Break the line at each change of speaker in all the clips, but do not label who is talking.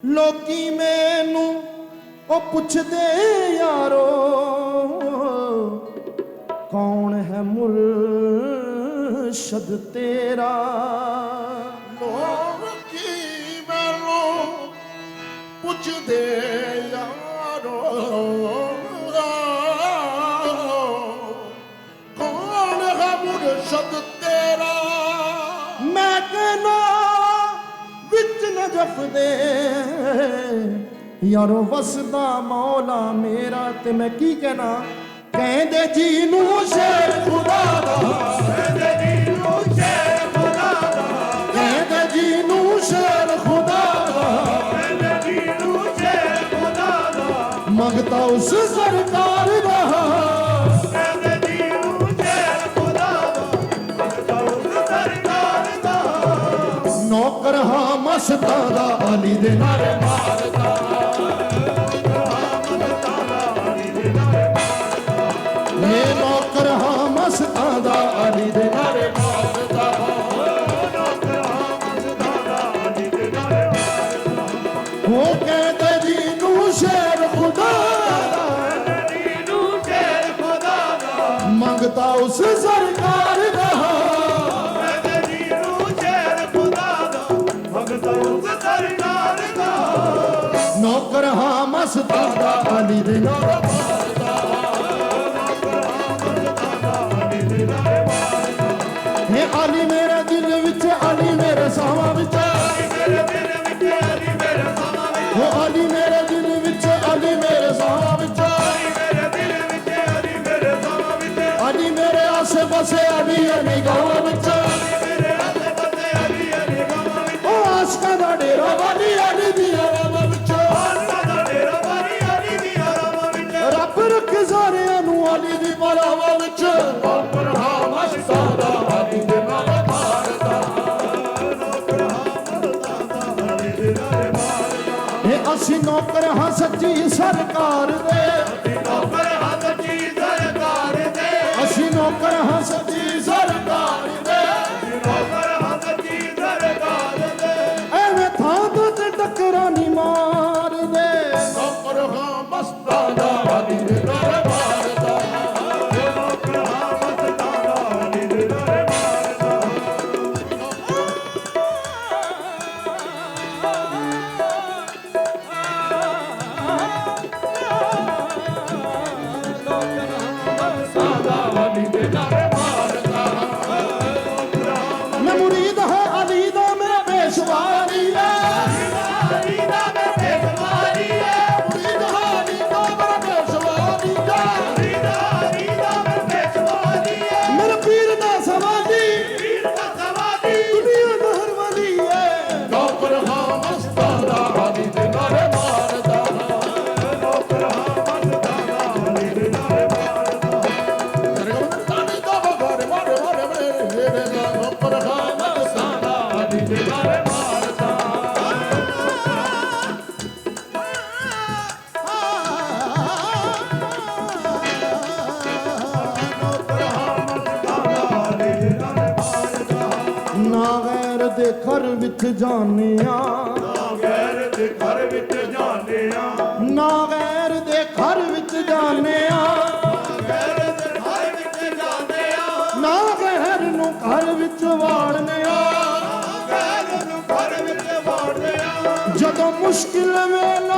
ਲੋਕੀ ਮੈਨੂੰ ਉਹ ਪੁੱਛਦੇ ਯਾਰੋ ਕੌਣ ਹੈ ਮੁਰਸ਼ਦ ਤੇਰਾ?
ਲੋਕੀ ਮੈਨੂੰ ਪੁੱਛਦੇ ਯਾਰੋ
ਵਿੱਚ ਯਾਰੋ ਵਸਦਾ ਮੌਲਾ ਮੇਰਾ, ਤੇ ਮੈਂ ਕੀ ਕਹਿਣਾ? ਕਹਿੰਦੇ ਜੀ ਨੂੰ ਸ਼ੇਰ ਖੁਦਾ ਦਾ। ਕਹਿੰਦੇ ਜੀ ਨੂੰ ਸ਼ੇਰ ਖੁਦਾ ਦਾ। ਕਹਿੰਦੇ ਜੀ ਨੂੰ ਸ਼ੇਰ ਖੁਦਾ ਦਾ। ਮੰਗਤਾ ਉਸ ਸਰਕਾਰ ਹਾਂ ਮਸਤਾਂ ਦਾ ਅਲੀ ਦੇ ਨਾਰੇ ਮਾਰਦਾ। ਇਹ ਨੌਕਰ ਹਾਂ ਮਸਤਾਂ ਦਾ ਅਲੀ ਦੇ ਨਾਰੇ ਮਾਰਦਾ। ਉਹ ਕਹਿੰਦੇ ਜੀ ਨੂੰ ਸ਼ੇਰ ਖੁਦਾ ਦਾ। ਮੰਗਤਾ ਉਸ ਸਰਕਾਰ ਹਾਂ ਮਸਤਾਂ ਦਾ ਅਲੀ ਇਹ ਅਸੀਂ ਨੌਕਰ ਹਾਂ ਸੱਚੀ ਸਰਕਾਰ ਦੇ। ਅਸੀਂ ਨੌਕਰ ਹਾਂ ਸੱਚੀ ਸਰਕਾਰ ਮੈਂ ਦੇ ਘਰ ਵਿੱਚ ਜਾਣਿਆ।
ਗੈਰ ਦੇ ਘਰ ਵਿੱਚ ਜਾਂਦੇ ਆ
ਨਾ ਗੈਰ ਦੇ ਘਰ ਵਿੱਚ ਜਾਣਿਆ।
ਗੈਰ ਦੇ ਘਰ ਵਿੱਚ ਜਾਂਦੇ ਆ
ਨਾ ਗੈਰ ਨੂੰ ਘਰ ਵਿੱਚ ਵਾੜਨਿਆ।
ਗੈਰ ਨੂੰ ਘਰ ਵਿੱਚ ਵਾੜਦੇ ਆ
ਜਦੋਂ ਮੁਸ਼ਕਿਲ ਵੇਲਾ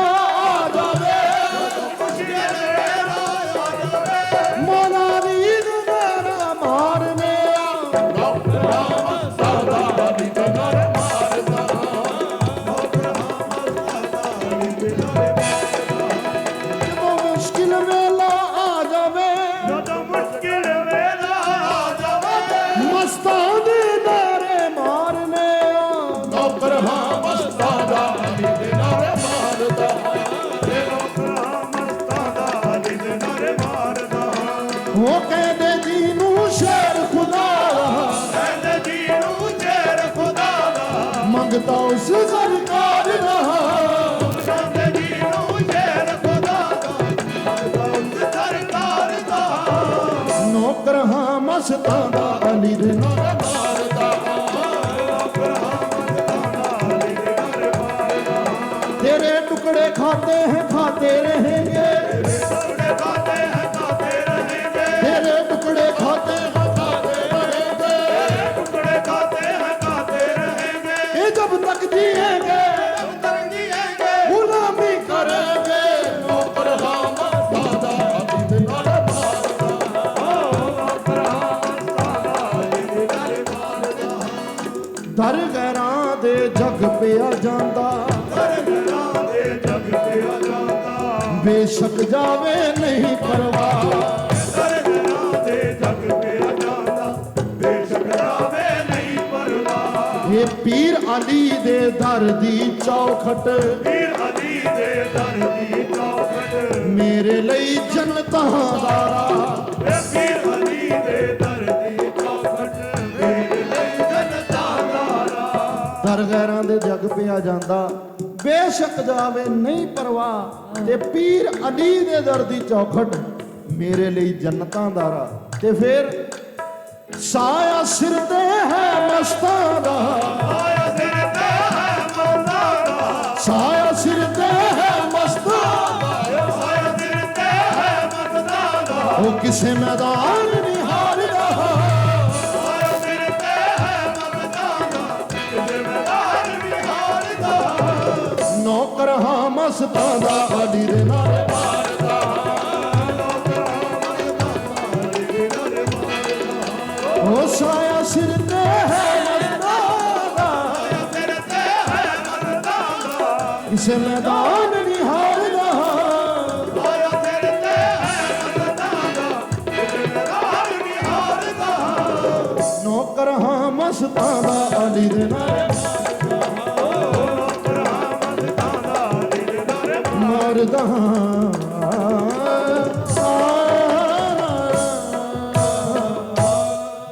ਉਹ ਕਹਿੰਦੇ ਜੀ ਨੂੰ ਸ਼ੇਰ ਖੁਦਾ
ਕਹਿੰਦੇ ਜੀ ਨੂੰ ਚੇਰ ਖੁਦਾ ਦਾ।
ਮੰਗਤਾ ਉਸ ਸਰਕਾਰ खाते हैं खाते रहेंगे
टुकड़े खाते हैं खाते रहेंगे
तेरे टुकड़े खाते हैं खाते रहेंगे
टुकड़े खाते हैं खाते रहेंगे
ये जब तक जिएंगे
तब तक जिएंगे
गुलामी
करेंगे नौकर हम सादा दिन कर
दर गैरां दे जग पिया ਜਾਂਦਾ ਬੇਸ਼ੱਕ ਜਾਵੇ, ਨਹੀਂ ਪਰਵਾਹ। ਇਹ ਪੀਰ ਅਲੀ ਦੇ ਦਰ ਦੀ ਚੌਖਟ।
ਵੀਰ ਅਲੀ ਦੇ ਦਰ ਦੀ ਚੌਖਟ
ਮੇਰੇ ਲਈ ਜਨਤਾਂ ਦਾ ਰਾਹ।
ਇਹ ਵੀਰ ਅਲੀ ਦੇ ਦਰ ਦੀ ਚੌਖਟ ਮੇਰੇ ਲਈ ਜਨਤਾ ਦਾ ਰਾਹ
ਦਰ ਗੈਰਾਂ ਦੇ ਜਗ ਪਿਆ ਜਾਂਦਾ। ਛਕ ਜਾਵੇ, ਨਹੀਂ ਪਰਵਾਹ। ਤੇ ਪੀਰ ਅਲੀ ਦੇ ਦਰ ਦੀ ਚੌਖਟ ਮੇਰੇ ਲਈ ਜੰਨਤਾਂ ਦਾ ਰਾਹ। ਤੇ ਫਿਰ ਸਾਇਆ ਸਿਰ ਤੇ ਹੈ ਮਸਤਾਂ ਦਾ।
ਆਇਆ ਸਿਰ ਤੇ ਹੈ ਮਰਦਾ ਦਾ
ਸਾਇਆ ਸਿਰ ਤੇ ਹੈ ਮਸਤਾਂ ਦਾ
ਆਇਆ ਸਿਰ ਤੇ ਹੈ ਮਰਦਾ ਦਾ।
ਉਹ ਕਿਸੇ ਮੈਦਾਨ ਨੌਕਰ ਹਾਂ ਮਸਤਾਂ ਦਾ ਅਲੀ ਦੇ ਨਾਰੇ ਉਹ ਸਾਇਆ ਸਿਰ ਤੇ ਹੈ ਮਸਤਾਂ ਦਾ
ਸਿਰ ਤੇ ਹੈ ਮਰਦਾ।
ਮੈਦਾਨ ਨਹੀਂ ਹਾਰਦਾ
ਆਇਆ ਸਿਰ ਤੇ ਹੈ ਮਰਦਾ ਦਾ। ਕਿਸੇ ਮੈਦਾਨ ਵਿਹਾਰ ਦਾ
ਨੌਕਰ ਹਾਂ ਮਸਤਾਂ ਦਾ ਅਲੀ ਦੇ ਨਾਰੇ ਮਾਰਦਾ ਹਾਂ